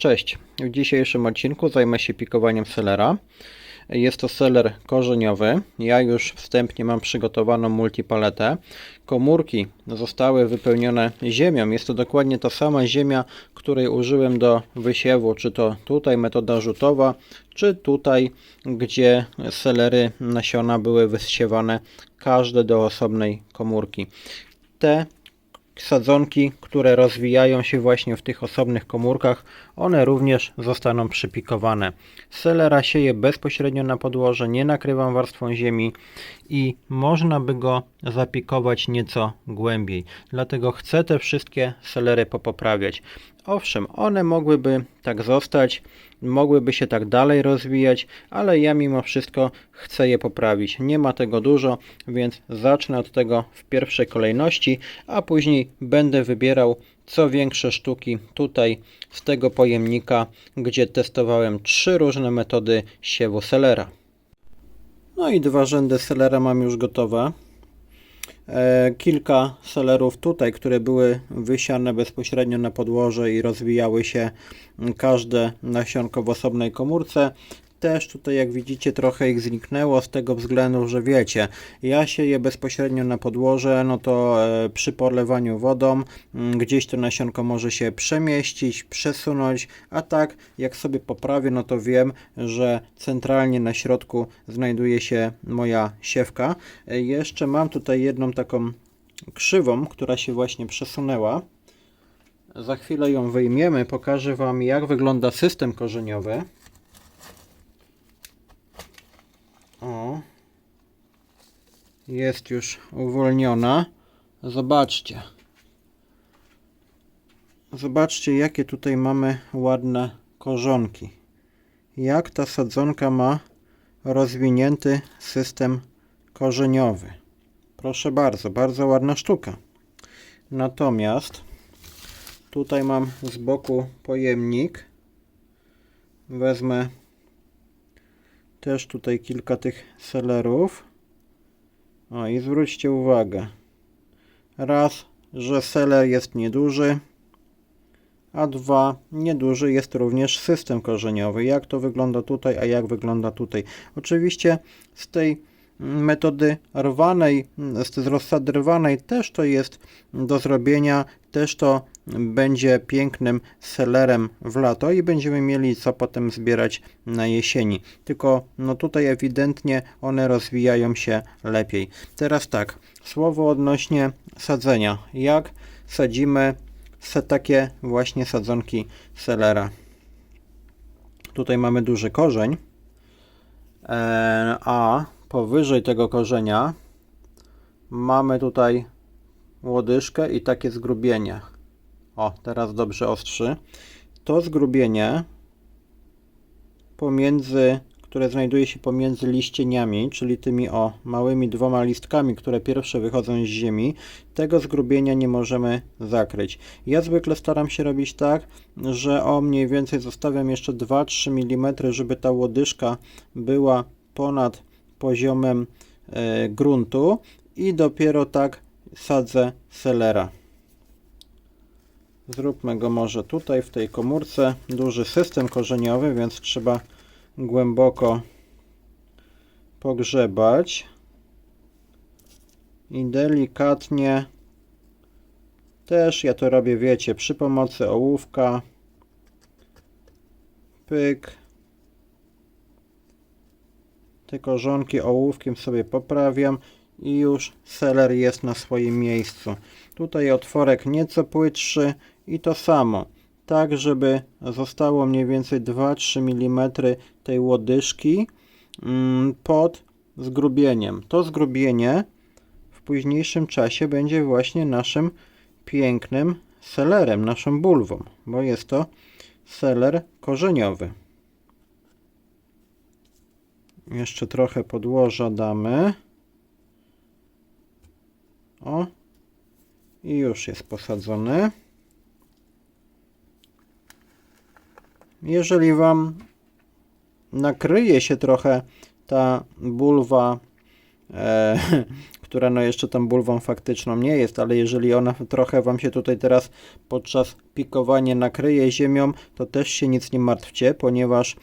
Cześć, w dzisiejszym odcinku zajmę się pikowaniem selera. Jest to seler korzeniowy. Ja już wstępnie mam przygotowaną multipaletę. Komórki zostały wypełnione ziemią. Jest to dokładnie ta sama ziemia, której użyłem do wysiewu, czy to tutaj metoda rzutowa, czy tutaj, gdzie selery nasiona były wysiewane każde do osobnej komórki. Te sadzonki, które rozwijają się właśnie w tych osobnych komórkach, one również zostaną przypikowane. Selera sieję bezpośrednio na podłoże, nie nakrywam warstwą ziemi i można by go zapikować nieco głębiej. Dlatego chcę te wszystkie selery popoprawiać. Owszem, one mogłyby tak zostać, mogłyby się tak dalej rozwijać, ale ja mimo wszystko chcę je poprawić. Nie ma tego dużo, więc zacznę od tego w pierwszej kolejności, a później będę wybierał co większe sztuki tutaj z tego pojemnika, gdzie testowałem trzy różne metody siewu selera. No i dwa rzędy selera mam już gotowe. E, kilka selerów tutaj, które były wysiane bezpośrednio na podłoże i rozwijały się każde nasionko w osobnej komórce. Też tutaj, jak widzicie, trochę ich zniknęło z tego względu, że wiecie, ja sieję bezpośrednio na podłoże, no to e, przy polewaniu wodą mm, gdzieś to nasionko może się przemieścić, przesunąć, a tak jak sobie poprawię, no to wiem, że centralnie na środku znajduje się moja siewka. E, jeszcze mam tutaj jedną taką krzywą, która się właśnie przesunęła. Za chwilę ją wyjmiemy, pokażę Wam jak wygląda system korzeniowy. O. Jest już uwolniona. Zobaczcie. Zobaczcie, jakie tutaj mamy ładne korzonki. Jak ta sadzonka ma rozwinięty system korzeniowy. Proszę bardzo, bardzo ładna sztuka. Natomiast tutaj mam z boku pojemnik. Wezmę też tutaj kilka tych selerów. O i zwróćcie uwagę. Raz, że seler jest nieduży, a dwa, nieduży jest również system korzeniowy. Jak to wygląda tutaj, a jak wygląda tutaj. Oczywiście z tej metody rwanej, z rozsady rwanej też to jest do zrobienia, też to będzie pięknym selerem w lato i będziemy mieli co potem zbierać na jesieni. Tylko no tutaj ewidentnie one rozwijają się lepiej. Teraz tak, słowo odnośnie sadzenia. Jak sadzimy se takie właśnie sadzonki selera? Tutaj mamy duży korzeń, e, a powyżej tego korzenia mamy tutaj łodyżkę i takie zgrubienie. O, teraz dobrze ostrzy. To zgrubienie pomiędzy, które znajduje się pomiędzy liścieniami, czyli tymi o małymi dwoma listkami, które pierwsze wychodzą z ziemi, tego zgrubienia nie możemy zakryć. Ja zwykle staram się robić tak, że o mniej więcej zostawiam jeszcze 2-3 mm, żeby ta łodyżka była ponad poziomem e, gruntu i dopiero tak sadzę selera. Zróbmy go może tutaj w tej komórce. Duży system korzeniowy, więc trzeba głęboko pogrzebać i delikatnie też ja to robię, wiecie, przy pomocy ołówka. Pyk. Te korzonki ołówkiem sobie poprawiam i już seler jest na swoim miejscu. Tutaj otworek nieco płytszy i to samo. Tak, żeby zostało mniej więcej 2-3 mm tej łodyżki mm, pod zgrubieniem. To zgrubienie w późniejszym czasie będzie właśnie naszym pięknym selerem, naszą bulwą, bo jest to seler korzeniowy. Jeszcze trochę podłoża damy. O. I już jest posadzony. Jeżeli Wam nakryje się trochę ta bulwa, e, która no jeszcze tam bulwą faktyczną nie jest, ale jeżeli ona trochę Wam się tutaj teraz podczas pikowania nakryje ziemią, to też się nic nie martwcie, ponieważ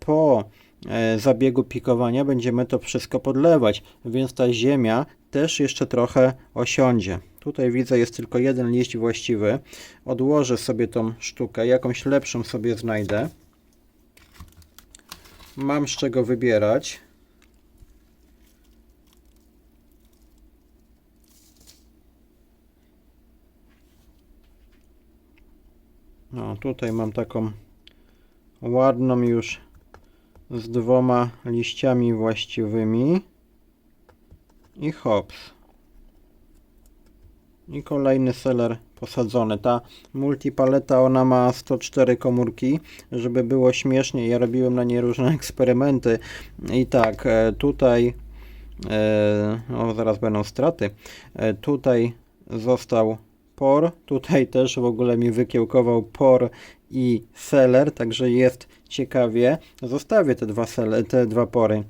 po e, zabiegu pikowania będziemy to wszystko podlewać, więc ta ziemia też jeszcze trochę osiądzie. Tutaj widzę jest tylko jeden liść właściwy. Odłożę sobie tą sztukę, jakąś lepszą sobie znajdę. Mam z czego wybierać. No, tutaj mam taką ładną już z dwoma liściami właściwymi i hops. I kolejny seller posadzony. Ta multipaleta ona ma 104 komórki. Żeby było śmiesznie, ja robiłem na niej różne eksperymenty. I tak, e, tutaj e, o, zaraz będą straty. E, tutaj został por. Tutaj też w ogóle mi wykiełkował por i seller, także jest ciekawie. Zostawię te dwa, sele, te dwa pory,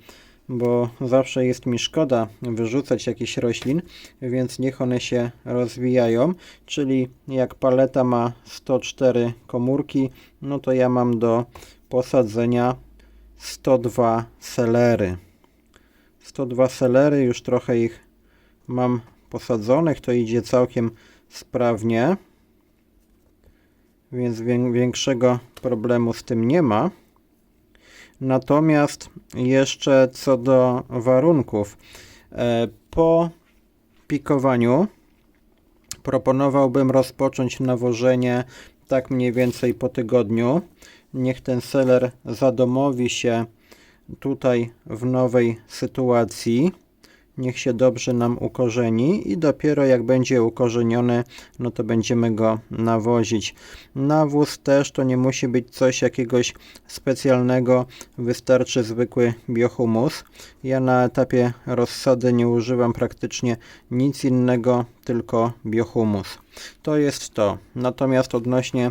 bo zawsze jest mi szkoda wyrzucać jakiś roślin, więc niech one się rozwijają. Czyli jak paleta ma 104 komórki, no to ja mam do posadzenia 102 selery. 102 selery, już trochę ich mam posadzonych, to idzie całkiem sprawnie, więc wię- większego problemu z tym nie ma. Natomiast jeszcze co do warunków, e, po pikowaniu proponowałbym rozpocząć nawożenie tak mniej więcej po tygodniu. Niech ten seler zadomowi się tutaj w nowej sytuacji. Niech się dobrze nam ukorzeni i dopiero jak będzie ukorzeniony, no to będziemy go nawozić. Nawóz też to nie musi być coś jakiegoś specjalnego, wystarczy zwykły biohumus. Ja na etapie rozsady nie używam praktycznie nic innego, tylko biohumus. To jest to. Natomiast odnośnie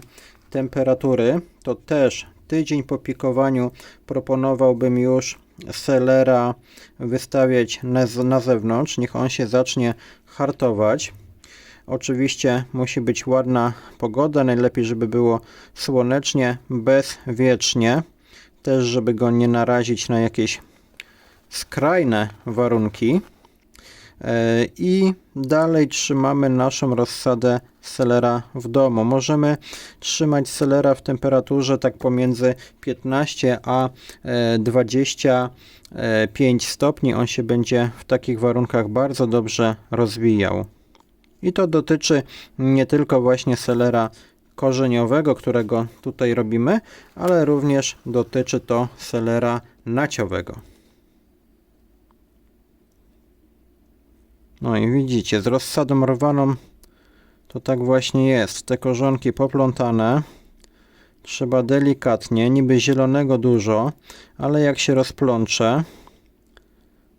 temperatury, to też tydzień po pikowaniu proponowałbym już selera wystawiać na, na zewnątrz, niech on się zacznie hartować. Oczywiście musi być ładna pogoda, najlepiej żeby było słonecznie, bezwiecznie, też żeby go nie narazić na jakieś skrajne warunki. E, I dalej trzymamy naszą rozsadę selera w domu. Możemy trzymać selera w temperaturze tak pomiędzy 15 a e, 25 stopni. On się będzie w takich warunkach bardzo dobrze rozwijał. I to dotyczy nie tylko właśnie selera korzeniowego, którego tutaj robimy, ale również dotyczy to selera naciowego. No i widzicie, z rozsadą rwaną to tak właśnie jest. Te korzonki poplątane. Trzeba delikatnie, niby zielonego dużo, ale jak się rozplącze,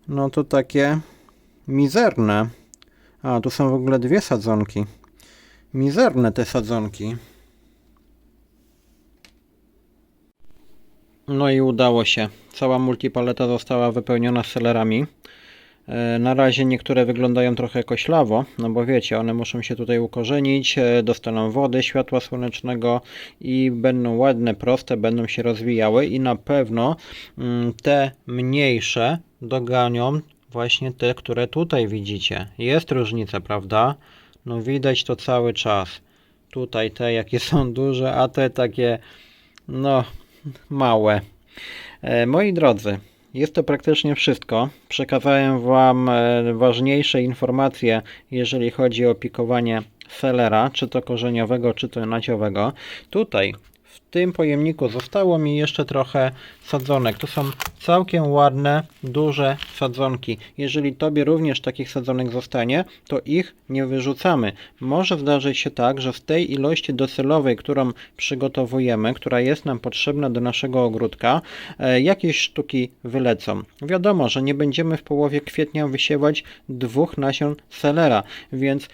no to takie mizerne. A, tu są w ogóle dwie sadzonki. Mizerne te sadzonki. No i udało się. Cała multipaleta została wypełniona selerami. E, Na razie niektóre wyglądają trochę koślawo, no bo wiecie, one muszą się tutaj ukorzenić, e, dostaną wody, światła słonecznego i będą ładne, proste, będą się rozwijały i na pewno mm, te mniejsze doganią właśnie te, które tutaj widzicie. Jest różnica, prawda? No widać to cały czas. Tutaj te jakie są duże, a te takie no małe. E, Moi drodzy, jest to praktycznie wszystko. Przekazałem Wam e, ważniejsze informacje, jeżeli chodzi o pikowanie selera, czy to korzeniowego, czy to naciowego. Tutaj tym pojemniku zostało mi jeszcze trochę sadzonek. To są całkiem ładne, duże sadzonki. Jeżeli Tobie również takich sadzonek zostanie, to ich nie wyrzucamy. Może zdarzyć się tak, że z tej ilości docelowej, którą przygotowujemy, która jest nam potrzebna do naszego ogródka, e, jakieś sztuki wylecą. Wiadomo, że nie będziemy w połowie kwietnia wysiewać dwóch nasion selera, więc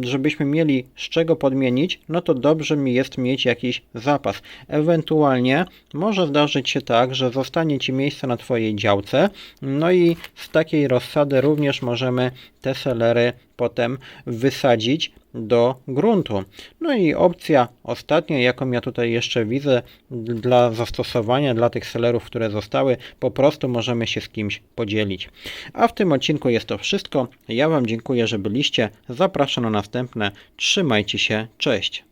żebyśmy mieli z czego podmienić, no to dobrze mi jest mieć jakiś zapas. Ewentualnie może zdarzyć się tak, że zostanie Ci miejsce na Twojej działce, no i z takiej rozsady również możemy te selery potem wysadzić do gruntu. No i opcja ostatnia, jaką ja tutaj jeszcze widzę dla zastosowania dla tych selerów, które zostały, po prostu możemy się z kimś podzielić. A w tym odcinku jest to wszystko. Ja Wam dziękuję, że byliście. Zapraszam na następne. Trzymajcie się. Cześć.